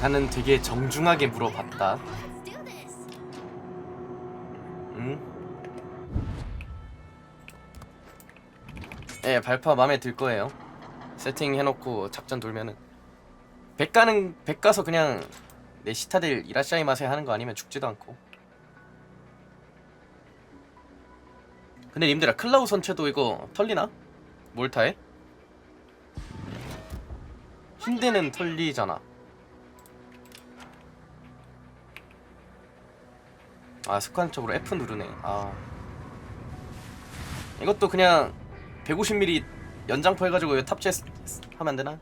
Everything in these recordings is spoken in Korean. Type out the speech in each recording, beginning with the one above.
나는 되게 정중하게 물어봤다. 응? 예, 발파 마음에 들 거예요. 세팅 해놓고 작전 돌면은 백 가는 백 가서 그냥 내 시타들 이라샤이 맛에 하는 거 아니면 죽지도 않고. 근데 님들아 클라우 선체도 이거 털리나? 뭘 타해? 힌데는 털리잖아. 아 습관적으로 F 누르네. 아 이것도 그냥 150mm 연장포 해가지고 탑재 하면 안 되나?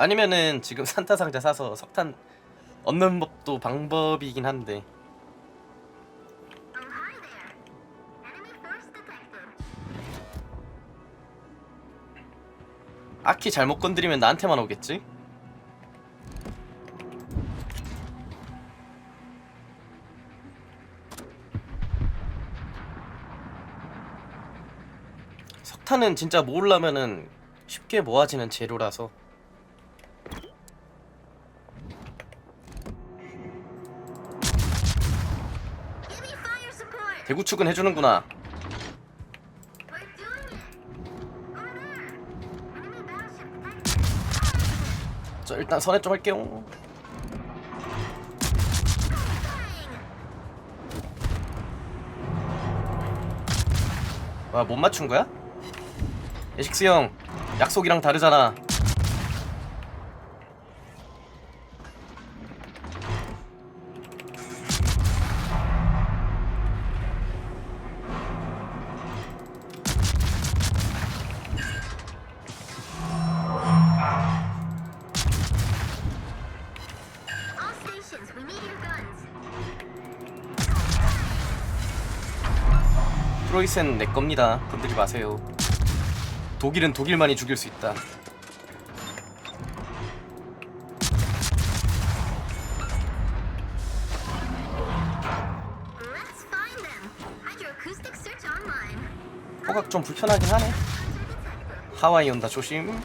아니면은 지금 산타 상자 사서 석탄 얻는 법도 방법이긴 한데. 아키 잘못 건드리면 나한테만 오겠지? 석탄은 진짜 모으려면은 쉽게 모아지는 재료라서 대구축은 해주는구나. 저 일단 선회 좀 할게요 와못 맞춘 거야? 에식스 형 약속이랑 다르잖아 프로이센 내 겁니다. 건드리 마세요. 독일은 독일만이 죽일 수 있다. 호각 좀 불편하긴 하네. 하와이 온다 조심.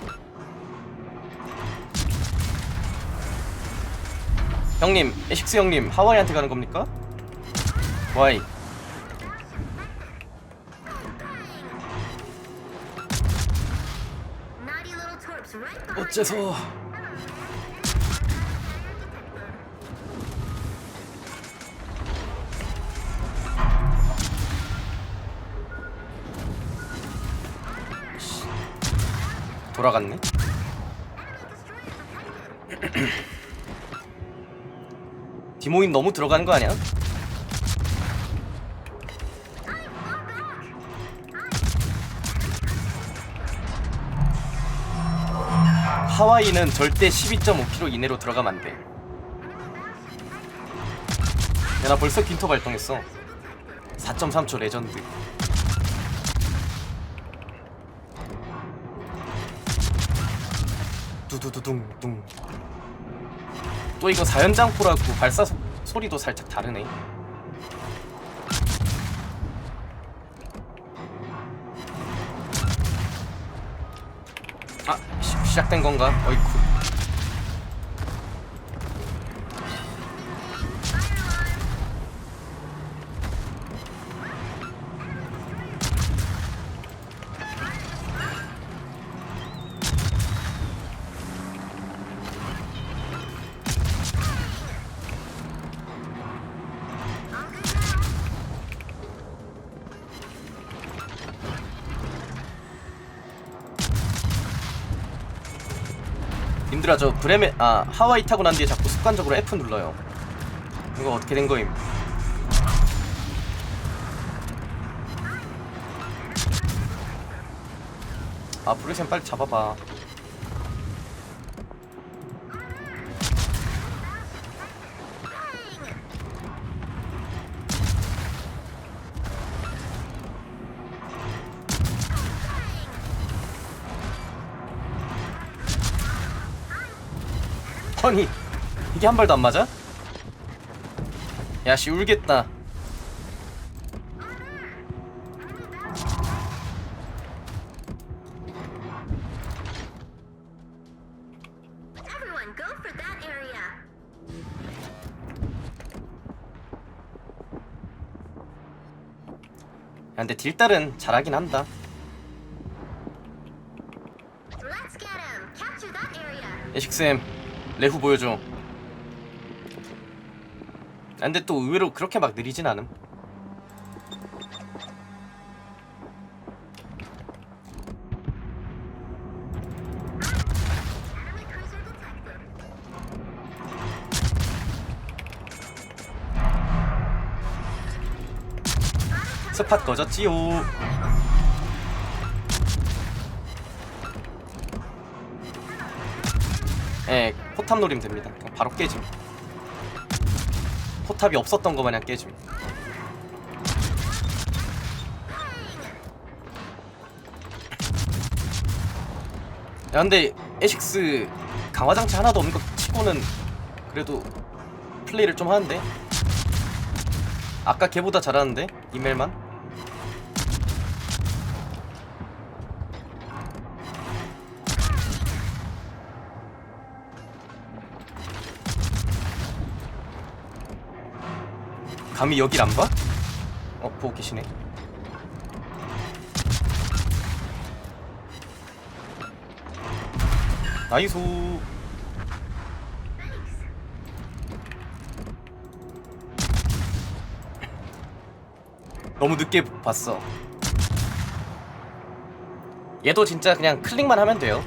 형님, 에식스 형님, 하와이한테 가는 겁니까? 와이. 어째서 씨. 돌아갔네. 디모인 너무 들어가는 거 아니야? 하와이는 절대 12.5km 이내로 들어가면 안 돼. 야, 나 벌써 긴터 발동했어. 4.3초 레전드. 두두두둥둥. 또 이거 사연장포라고 발사 소, 소리도 살짝 다르네. 아, 시, 시작된 건가? 어이쿠. 님들아 저 브레메 아 하와이 타고 난 뒤에 자꾸 습관적으로 F 눌러요. 이거 어떻게 된 거임? 아 브레센 빨리 잡아봐. 아니 이게 한 발도 안 맞아? 야씨 울겠다. 야 근데 딜달은 잘하긴 한다. 에식쌤 레후 보여줘 아, 근데 또 의외로 그렇게 막 느리진 않음. 스팟 꺼졌지요 포탑 노림 됩니다. 바로 깨짐. 포탑이 없었던 거 마냥 깨짐. 야 근데 에식스 강화장치 하나도 없는 거 치고는 그래도 플레이를 좀 하는데? 아까 걔보다 잘하는데? 이멜만 감히 여길 안 봐? 어 보고 계시네. 나이소. 너무 늦게 봤어. 얘도 진짜 그냥 클릭만 하면 돼요.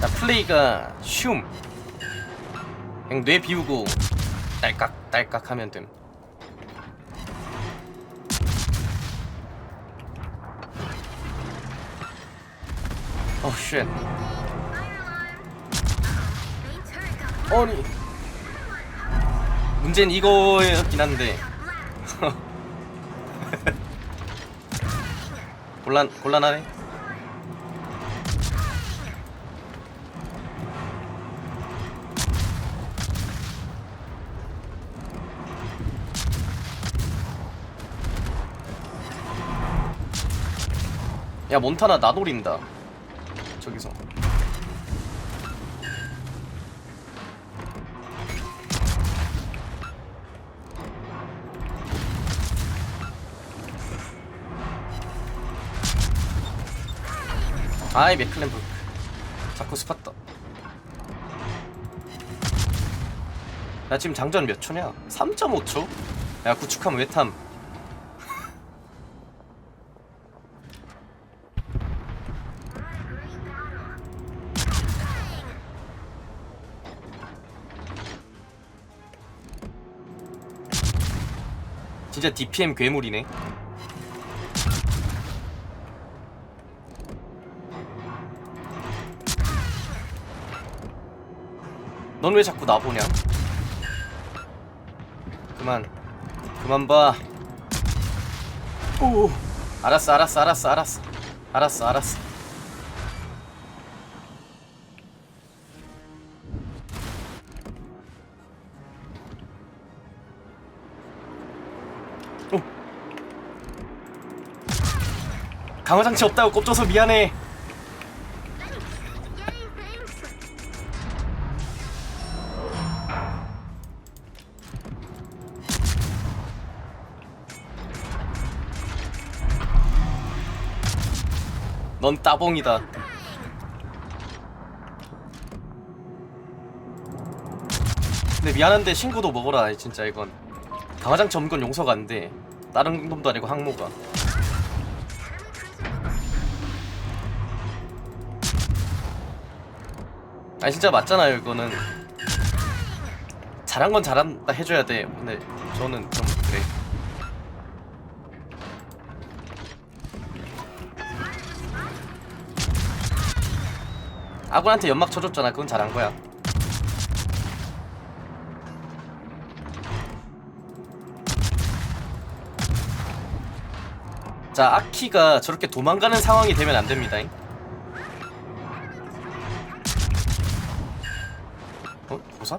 나 플레이가 슝 그냥 뇌 비우고 딸깍 딸깍 하면 됨 turret got 아니 문제는 이거였긴 한데 곤란 곤란하네. 야 몬타나 나 노린다. 저기서. 아이 맥클렌burg 자꾸 스팟다 나 지금 장전 몇 초냐? 3.5초? 야 구축하면 외탐 진짜 DPM 괴물이네. 넌 왜 자꾸 나 보냐? 그만. 그만 봐. 오, 알았어 알았어 알았어 알았어. 알았어 알았어 강화장치 없다고 꼽줘서 미안해. 넌 따봉이다. 근데 미안한데 신고도 먹어라 진짜 이건. 강화장치 없는 건 용서가 안돼. 다른 놈도 아니고 항모가 아니 진짜 맞잖아요 이거는. 잘한 건 잘한다 해줘야 돼. 근데 저는 좀 그래. 아군한테 연막 쳐줬잖아. 그건 잘한 거야. 자 아키가 저렇게 도망가는 상황이 되면 안 됩니다 어?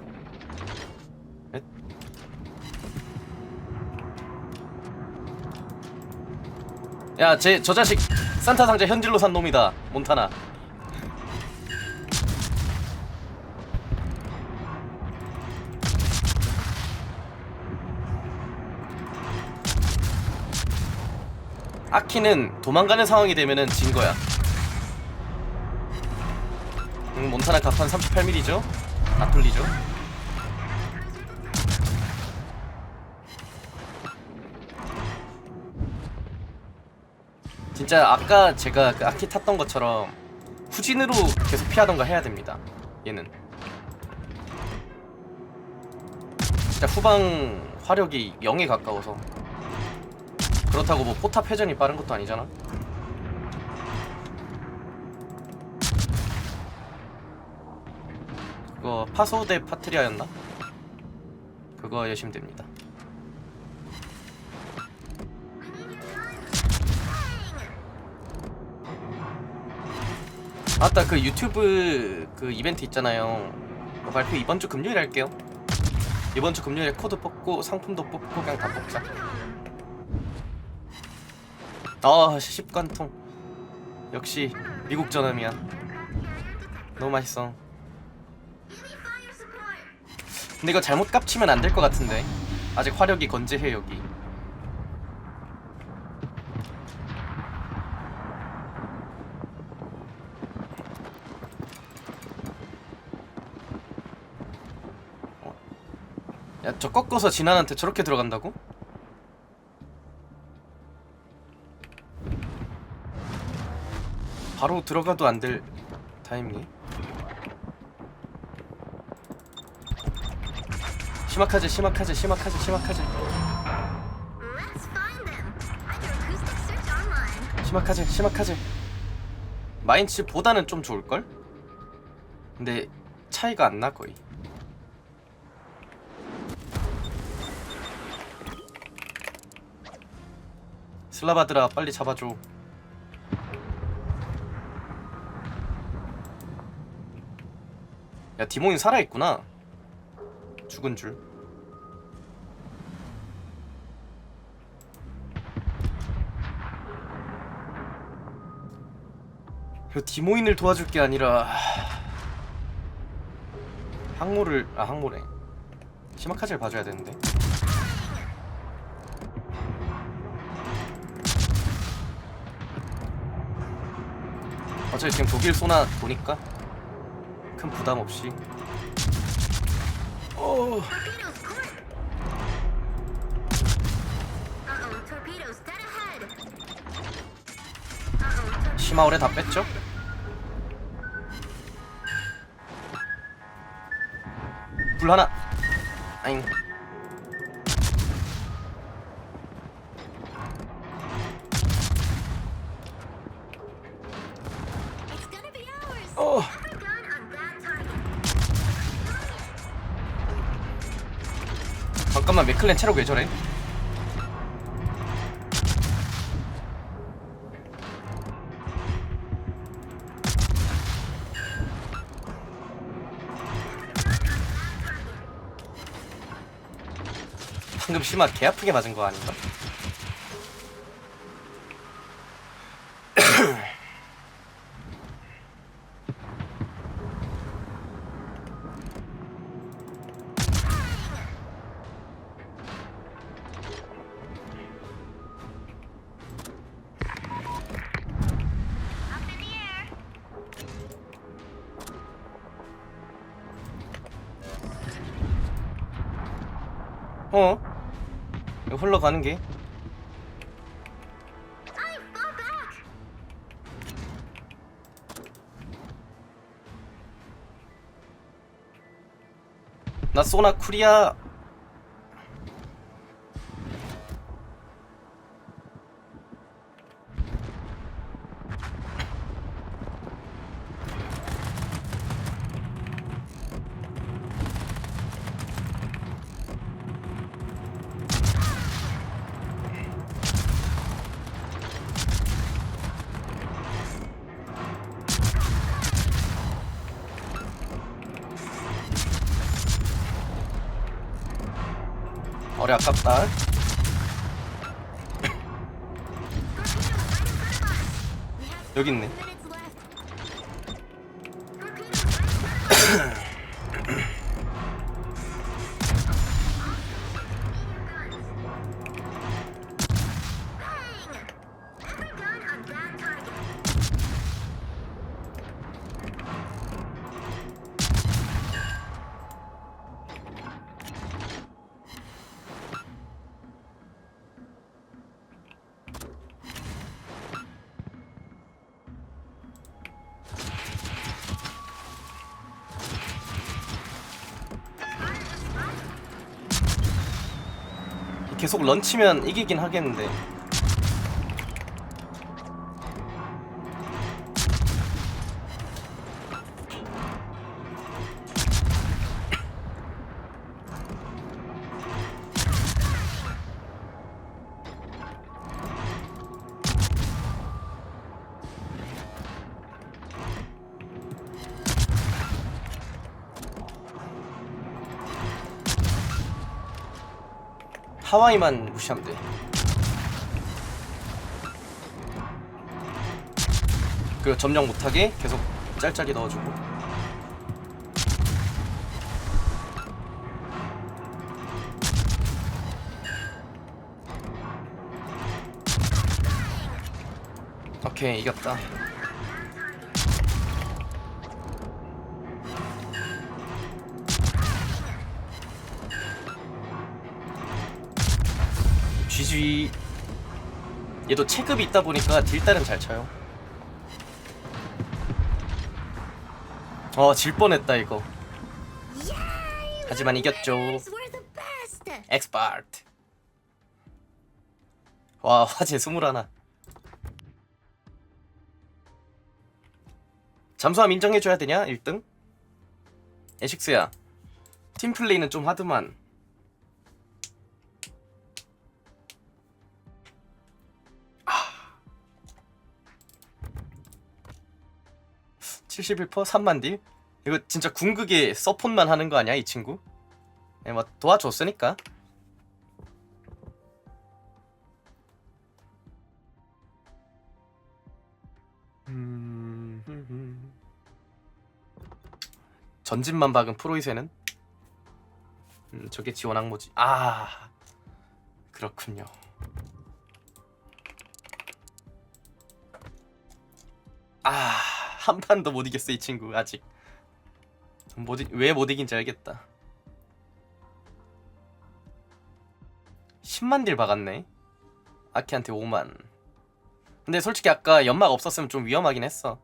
뭐 조사? 넷? 야, 제 저 자식 산타 상자 현질로 산 놈이다. 몬타나. 아키는 도망가는 상황이 되면은 진 거야. 응, 몬타나 갑판 38mm죠? 안 뚫리죠? 진짜 아까 제가 그 아키 탔던 것처럼 후진으로 계속 피하던가 해야 됩니다. 얘는. 진짜 후방 화력이 0에 가까워서 그렇다고 뭐 포탑 회전이 빠른 것도 아니잖아. 그거 파소 대 파트리아였나? 그거 여시면 됩니다. 아따 그 유튜브 그 이벤트 있잖아요. 발표 이번 주 금요일 할게요. 이번 주 금요일에 코드 뽑고 상품도 뽑고 그냥 다 뽑자. 아 시집관통 역시 미국 전함이야. 너무 맛있어. 근데 이거 잘못 깝치면 안 될 것 같은데 아직 화력이 건재해 여기 어. 야저 꺾어서 진한한테 저렇게 들어간다고? 바로 들어가도 안 될 타이밍이 do acoustic search online. 심각하지 심각하지. 마인츠보다는 좀 좋을걸? 근데 차이가 안 나 거의. 슬라바드라 빨리 잡아줘. 야 디모인 살아있구나. 죽은 줄 그 디모인을 도와줄 게 아니라 항모를 아 항모래 시마카즈를 봐줘야 되는데 어차피 지금 독일 소나 보니까 큰 부담 없이 어 torpedoes. 시마오레 다 뺐죠? 불 하나 아잉. 어. 잠깐만 맥클렌 체력 왜 저래? 방금 심하 개 아프게 맞은 거 아닌가? 흘러가는 게. 나 소나 쿠리아 거리 아깝다. 여기 있네 계속 런치면 이기긴 하겠는데 하와이만 무시하면 돼. 그리고 점령 못하게 계속 짤짤이 넣어주고. 오케이 이겼다. GG 얘도 체급이 있다 보니까 딜달은 잘 쳐요 어질 뻔했다 이거! 하지만 이겼죠. 엑스파트 와 화제 21 잠수함 인정해줘야 되냐 1등? 에식스야 팀플레이는 좀 하드만 71% 3만 딜? 이거 진짜 궁극에 서폿만 하는 거 아니야 이 친구? 예, 뭐 도와줬으니까. 음, 전진만 박은 프로이세는? 음, 저게 지원 항모지. 아 그렇군요. 아 한 판도 못 이겼어 이 친구 아직. 왜 못 이긴지 알겠다. 10만 딜 박았네. 아키한테 5만. 근데 솔직히 아까 연막 없었으면 좀 위험하긴 했어